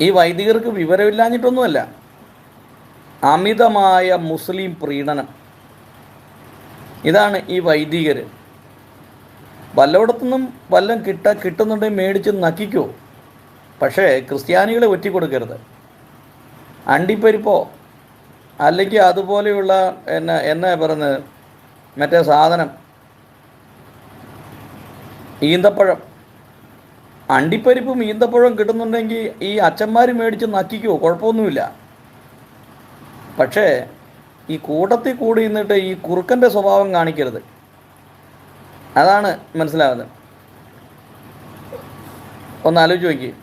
ഈ വൈദികർക്ക് വിവരമില്ലാഞ്ഞിട്ടൊന്നുമല്ല. അമിതമായ മുസ്ലിം പ്രീണനം. ഇതാണ് ഈ വൈദികർ വല്ലയിടത്തുനിന്നും വല്ലം കിട്ട കിട്ടുന്നുണ്ടെങ്കിൽ മേടിച്ച് നക്കിക്കോ. പക്ഷേ ക്രിസ്ത്യാനികളെ ഒറ്റിക്കൊടുക്കരുത്. അണ്ടിപ്പരിപ്പോ അല്ലെങ്കിൽ അതുപോലെയുള്ള എന്നാ എന്നാ പറയുന്നത്? മറ്റേ സാധനം. ഈന്തപ്പഴം. അണ്ടിപ്പരിപ്പും ഈന്തപ്പഴം കിട്ടുന്നുണ്ടെങ്കിൽ ഈ അച്ഛന്മാർ മേടിച്ച് നക്കിക്കോ? കുഴപ്പമൊന്നുമില്ല. പക്ഷേ ഈ കൂട്ടത്തിൽ കൂടി നിന്നിട്ട് ഈ കുറുക്കന്റെ സ്വഭാവം കാണിക്കരുത്. അതാണ് മനസ്സിലാകുന്നത് ഒന്ന് ആലോചിച്ച് നോക്കി.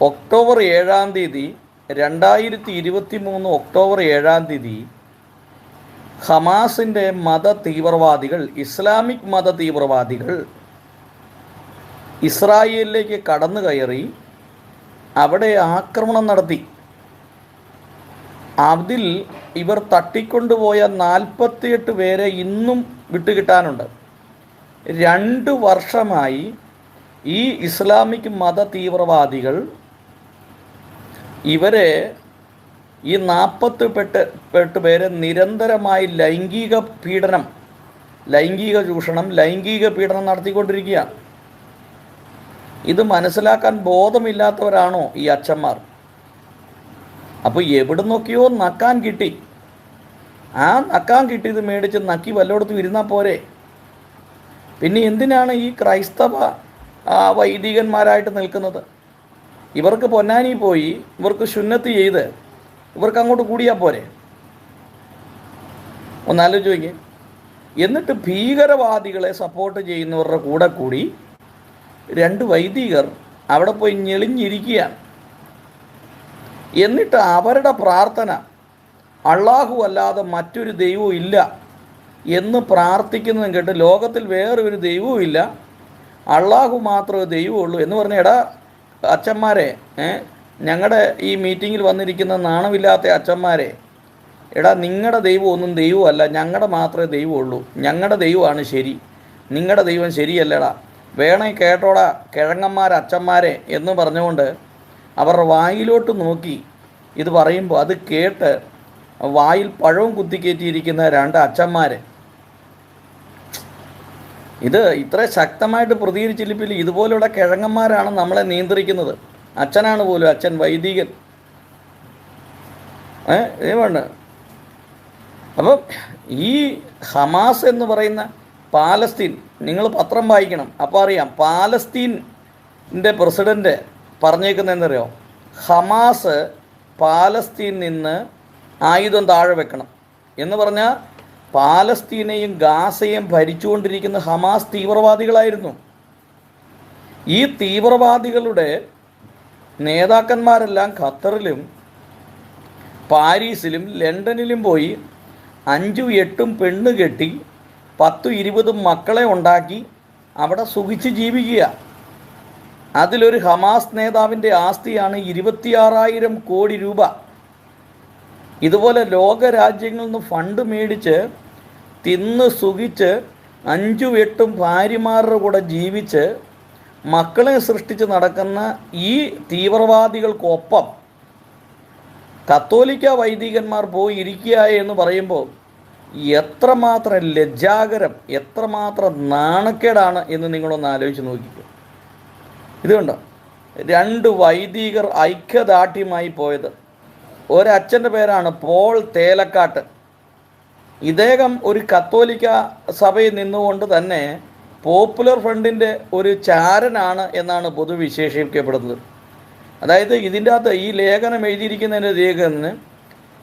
ഒക്ടോബർ ഏഴാം തീയതി രണ്ടായിരത്തി ഇരുപത്തി മൂന്ന് ഒക്ടോബർ ഏഴാം തീയതി ഹമാസിന്റെ മത തീവ്രവാദികൾ ഇസ്ലാമിക് മത തീവ്രവാദികൾ ഇസ്രായേലിലേക്ക് കടന്നു കയറി അവിടെ ആക്രമണം നടത്തി. അതിൽ ഇവർ തട്ടിക്കൊണ്ടുപോയ നാൽപ്പത്തിയെട്ട് പേരെ ഇന്നും വിട്ടുകിട്ടാനുണ്ട്. രണ്ട് വർഷമായി ഈ ഇസ്ലാമിക് മത തീവ്രവാദികൾ ഇവരെ ഈ നാൽപ്പത്തി പെട്ട് പെട്ട് പേരെ നിരന്തരമായി ലൈംഗിക പീഡനം ലൈംഗിക ചൂഷണം ലൈംഗിക പീഡനം നടത്തിക്കൊണ്ടിരിക്കുകയാണ്. ഇത് മനസ്സിലാക്കാൻ ബോധമില്ലാത്തവരാണോ ഈ അച്ഛന്മാർ? അപ്പോൾ എവിടെ നോക്കിയോ നക്കാൻ കിട്ടി. ആ നക്കാൻ കിട്ടിയത് മേടിച്ച് നക്കി വല്ലയിടത്തും ഇരുന്നാൽ പോരെ. പിന്നെ എന്തിനാണ് ഈ ക്രൈസ്തവ വൈദികന്മാരായിട്ട് നിൽക്കുന്നത്? ഇവർക്ക് പൊന്നാനി പോയി ഇവർക്ക് ശുന്നത്ത് ചെയ്ത് ഇവർക്ക് അങ്ങോട്ട് കൂടിയാൽ പോരെ? ഒന്നാലോചിക്കേ എന്നിട്ട് ഭീകരവാദികളെ സപ്പോർട്ട് ചെയ്യുന്നവരുടെ കൂടെ കൂടി രണ്ട് വൈദികർ അവിടെ പോയി ഞെളിഞ്ഞിരിക്കുകയാണ്. എന്നിട്ട് അവരുടെ പ്രാർത്ഥന അള്ളാഹു അല്ലാതെ മറ്റൊരു ദൈവവും ഇല്ല എന്ന് പ്രാർത്ഥിക്കുന്നതും കേട്ട് ലോകത്തിൽ വേറെ ഒരു ദൈവവും ഇല്ല. അള്ളാഹു മാത്രമേ ദൈവമുള്ളൂ എന്ന് പറഞ്ഞ എടാ അച്ഛന്മാരെ ഞങ്ങളുടെ ഈ മീറ്റിങ്ങിൽ വന്നിരിക്കുന്ന നാണമില്ലാത്ത അച്ഛന്മാരെ എടാ നിങ്ങളുടെ ദൈവം ഒന്നും ദൈവമല്ല ഞങ്ങളുടെ മാത്രമേ ദൈവമുള്ളൂ. ഞങ്ങളുടെ ദൈവമാണ് ശരി. നിങ്ങളുടെ ദൈവം ശരിയല്ലടാ. വേണേ കേട്ടോട കിഴങ്ങന്മാർ അച്ഛന്മാരെ എന്ന് പറഞ്ഞുകൊണ്ട് അവർ വായിലോട്ട് നോക്കി. ഇത് പറയുമ്പോൾ അത് കേട്ട് വായിൽ പഴവും കുത്തിക്കയറ്റിയിരിക്കുന്ന രണ്ട് അച്ഛന്മാർ ഇത് ഇത്ര ശക്തമായിട്ട് പ്രതികരിച്ചില്ലെങ്കിൽ ഇതുപോലുള്ള കിഴങ്ങന്മാരാണ് നമ്മളെ നിയന്ത്രിക്കുന്നത്. അച്ഛനാണ് പോലും അച്ഛൻ വൈദികൻ. ഏ വേണ്ട? അപ്പം ഈ ഹമാസ് എന്ന് പറയുന്ന പാലസ്തീൻ നിങ്ങൾ പത്രം വായിക്കണം. അപ്പോൾ അറിയാം പാലസ്തീന്റെ പ്രസിഡന്റ് പറഞ്ഞേക്കുന്നതെന്നറിയോ? ഹമാസ് പാലസ്തീൻ നിന്ന് ആയുധം താഴെ വെക്കണം. എന്ന് പറഞ്ഞാൽ പാലസ്തീനെയും ഗാസയും ഭരിച്ചുകൊണ്ടിരിക്കുന്ന ഹമാസ് തീവ്രവാദികളായിരുന്നു. ഈ തീവ്രവാദികളുടെ നേതാക്കന്മാരെല്ലാം ഖത്തറിലും പാരീസിലും ലണ്ടനിലും പോയി അഞ്ചും എട്ടും പെണ്ണ് കെട്ടി പത്തും ഇരുപതും മക്കളെ ഉണ്ടാക്കി അവിടെ സുഖിച്ച് ജീവിക്കുക. അതിലൊരു ഹമാസ് നേതാവിന്റെ ആസ്തിയാണ് ഇരുപത്തിയാറായിരം കോടി രൂപ. ഇതുപോലെ ലോക രാജ്യങ്ങളിൽ നിന്ന് ഫണ്ട് മേടിച്ച് തിന്ന് സുഖിച്ച് അഞ്ചും എട്ടും ഭാര്യമാരുടെ കൂടെ ജീവിച്ച് മക്കളെ സൃഷ്ടിച്ച് നടക്കുന്ന ഈ തീവ്രവാദികൾക്കൊപ്പം കത്തോലിക്ക വൈദികന്മാർ പോയി ഇരിക്കുക എന്ന് പറയുമ്പോൾ എത്രമാത്രം ലജ്ജാകരം എത്രമാത്രം നാണക്കേടാണ് എന്ന് നിങ്ങളൊന്ന് ആലോചിച്ച് നോക്കിക്കോ. ഇതുകൊണ്ട് കണ്ടോ? രണ്ട് വൈദികർ ഐക്യദാർഢ്യമായി പോയത്. ഒരച്ഛന്റെ പേരാണ് പോൾ തേലക്കാട്ട്. ഇദ്ദേഹം ഒരു കത്തോലിക്ക സഭയിൽ നിന്നുകൊണ്ട് തന്നെ പോപ്പുലർ ഫ്രണ്ടിന്റെ ഒരു ചാരനാണ് എന്നാണ് പൊതുവിശേഷിക്കപ്പെടുന്നത് അതായത് ഇതിന്റെ അകത്ത് ഈ ലേഖനം എഴുതിയിരിക്കുന്നതിന്റെ ലേഖനത്തിന്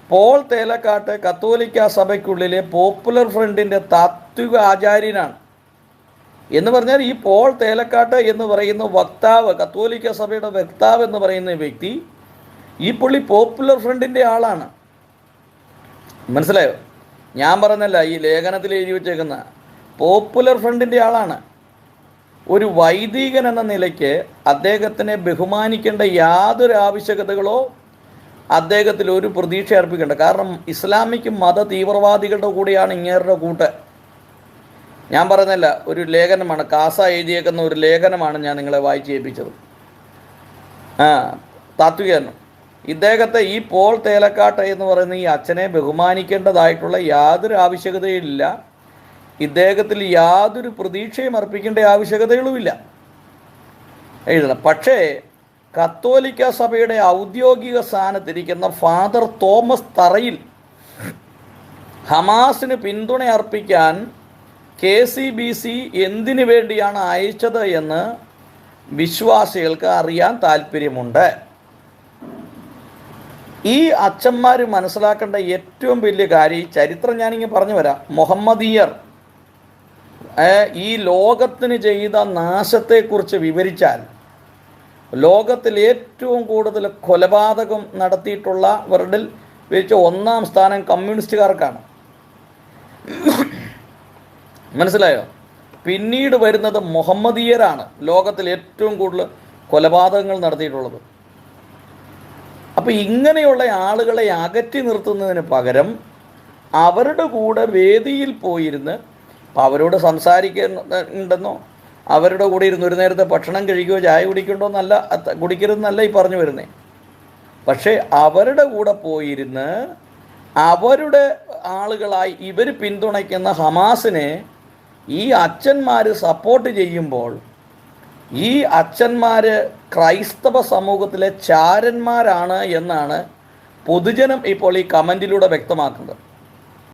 പോൾ തേലക്കാട്ട് കത്തോലിക്ക സഭയ്ക്കുള്ളിലെ പോപ്പുലർ ഫ്രണ്ടിന്റെ താത്വിക ആചാര്യനാണ്. എന്ന് പറഞ്ഞാൽ ഈ പോൾ തേലക്കാട്ട് എന്ന് പറയുന്ന വക്താവ് കത്തോലിക്ക സഭയുടെ വക്താവ് എന്ന് പറയുന്ന വ്യക്തി ഈ പുള്ളി പോപ്പുലർ ഫ്രണ്ടിന്റെ ആളാണ്. മനസ്സിലായോ? ഞാൻ പറഞ്ഞല്ല ഈ ലേഖനത്തിൽ എഴുതി വെച്ചേക്കുന്ന പോപ്പുലർ ഫ്രണ്ടിന്റെ ആളാണ്. ഒരു വൈദികൻ എന്ന നിലയ്ക്ക് അദ്ദേഹത്തിനെ ബഹുമാനിക്കേണ്ട യാതൊരു ആവശ്യകതകളോ അദ്ദേഹത്തിൽ ഒരു പ്രതീക്ഷ അർപ്പിക്കേണ്ട. കാരണം ഇസ്ലാമിക് മത തീവ്രവാദികളുടെ കൂടെയാണ് ഇങ്ങേരുടെ കൂട്ട്. ഞാൻ പറഞ്ഞല്ല ഒരു ലേഖനമാണ്. കാസ എഴുതിയേക്കുന്ന ഒരു ലേഖനമാണ് ഞാൻ നിങ്ങളെ വായിച്ചു ഏൽപ്പിച്ചത്. ആ ഇദ്ദേഹത്തെ ഈ പോൾ തേലക്കാട്ട് എന്ന് പറയുന്ന ഈ അച്ഛനെ ബഹുമാനിക്കേണ്ടതായിട്ടുള്ള യാതൊരു ആവശ്യകതയില്ല ഇദ്ദേഹത്തിൽ യാതൊരു പ്രതീക്ഷയും അർപ്പിക്കേണ്ട ആവശ്യകതകളുമില്ല. എഴുതണം. പക്ഷേ കത്തോലിക്ക സഭയുടെ ഔദ്യോഗിക സ്ഥാനത്തിരിക്കുന്ന ഫാദർ തോമസ് തറയിൽ ഹമാസിന് പിന്തുണ അർപ്പിക്കാൻ കെ സി ബി സി എന്തിനു വേണ്ടിയാണ് അയച്ചത് എന്ന് വിശ്വാസികൾക്ക് അറിയാൻ താല്പര്യമുണ്ട് ഈ അച്ഛന്മാർ മനസ്സിലാക്കേണ്ട ഏറ്റവും വലിയ കാര്യം ഈ ചരിത്രം ഞാനിങ്ങനെ പറഞ്ഞു വരാം മുഹമ്മദീയർ ഈ ലോകത്തിന് ചെയ്ത നാശത്തെക്കുറിച്ച് വിവരിച്ചാൽ ലോകത്തിൽ ഏറ്റവും കൂടുതൽ കൊലപാതകം നടത്തിയിട്ടുള്ള നടത്തിയിട്ടുള്ളവരുടെ വെച്ച് ഒന്നാം സ്ഥാനം കമ്മ്യൂണിസ്റ്റുകാർക്കാണ്. മനസ്സിലായോ? പിന്നീട് വരുന്നത് മുഹമ്മദീയരാണ് ലോകത്തിൽ ഏറ്റവും കൂടുതൽ കൊലപാതകങ്ങൾ നടത്തിയിട്ടുള്ളത്. അപ്പോൾ ഇങ്ങനെയുള്ള ആളുകളെ അകറ്റി നിർത്തുന്നതിന് പകരം അവരുടെ കൂടെ വേദിയിൽ പോയിരുന്ന് അവരോട് സംസാരിക്കുന്നുണ്ടെന്നോ അവരുടെ കൂടെ ഇരുന്ന് ഒരു നേരത്തെ ഭക്ഷണം കഴിക്കുകയോ ചായ കുടിക്കണ്ടോ എന്നല്ല കുടിക്കരുതെന്നല്ല ഈ പറഞ്ഞു വരുന്നേ. പക്ഷേ അവരുടെ കൂടെ പോയിരുന്ന് അവരുടെ ആളുകളായി ഇവർ പിന്തുണയ്ക്കുന്ന ഹമാസിനെ ഈ അച്ഛന്മാർ സപ്പോർട്ട് ചെയ്യുമ്പോൾ ഈ അച്ഛന്മാർ ക്രൈസ്തവ സമൂഹത്തിലെ ചാരന്മാരാണ് എന്നാണ് പൊതുജനം ഇപ്പോൾ ഈ കമന്റിലൂടെ വ്യക്തമാക്കുന്നത്.